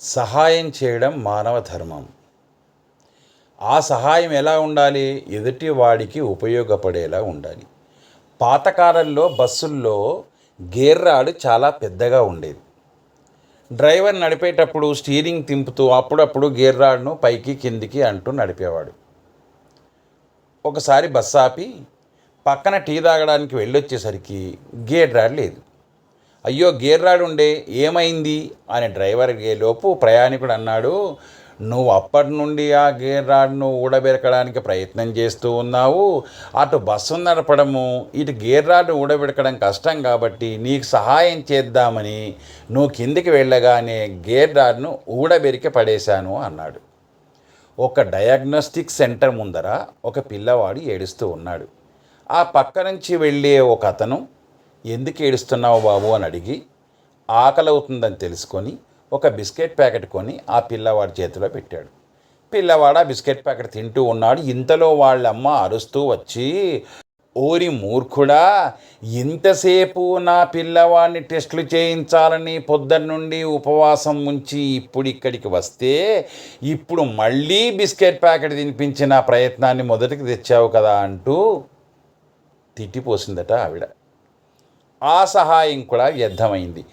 సహాయం చేయడం మానవ ధర్మం. ఆ సహాయం ఎలా ఉండాలి? ఎదుటి వాడికి ఉపయోగపడేలా ఉండాలి. పాతకాలంలో బస్సుల్లో గేర్రాడు చాలా పెద్దగా ఉండేది. డ్రైవర్ నడిపేటప్పుడు స్టీరింగ్ తింపుతూ అప్పుడప్పుడు గేర్ రాడ్ను పైకి కిందికి అంటూ నడిపేవాడు. ఒకసారి బస్సు ఆపి పక్కన టీ తాగడానికి వెళ్ళొచ్చేసరికి గేర్ రాడ్ లేదు. అయ్యో గేర్ రాడ్ ఉండే ఏమైంది? అని డ్రైవర్ లోపు ప్రయాణికుడు అన్నాడు నువ్వు అప్పటి నుండి ఆ గేర్ రాడ్ను ఊడబెరకడానికి ప్రయత్నం చేస్తూ ఉన్నావు. అటు బస్సు నడపడము ఇటు గేర్ రాడ్ ఊడబెరకడం కష్టం కాబట్టి నీకు సహాయం చేద్దామని నువ్వు కిందికి వెళ్ళగానే గేర్ రాడ్ను ఊడబెరికి పడేశాను అన్నాడు. ఒక డయాగ్నోస్టిక్ సెంటర్ ముందర ఒక పిల్లవాడు ఏడుస్తూ ఉన్నాడు. ఆ పక్క నుంచి వెళ్ళే ఒక అతను ఎందుకు ఏడుస్తున్నావు బాబు అని అడిగి ఆకలి అవుతుందని తెలుసుకొని ఒక బిస్కెట్ ప్యాకెట్ కొని ఆ పిల్లవాడి చేతిలో పెట్టాడు. పిల్లవాడు ఆ బిస్కెట్ ప్యాకెట్ తింటూ ఉన్నాడు. ఇంతలో వాళ్ళమ్మ అరుస్తూ వచ్చి ఓరి మూర్ఖుడా ఇంతసేపు నా పిల్లవాడిని టెస్టులు చేయించాలని నుండి ఉపవాసం ఉంచి ఇప్పుడు ఇక్కడికి వస్తే ఇప్పుడు మళ్ళీ బిస్కెట్ ప్యాకెట్ తినిపించిన ప్రయత్నాన్ని మొదటికి తెచ్చావు కదా అంటూ తిట్టిపోసిందట ఆవిడ. ఆ సహాయం కూడా వ్యర్థమైంది.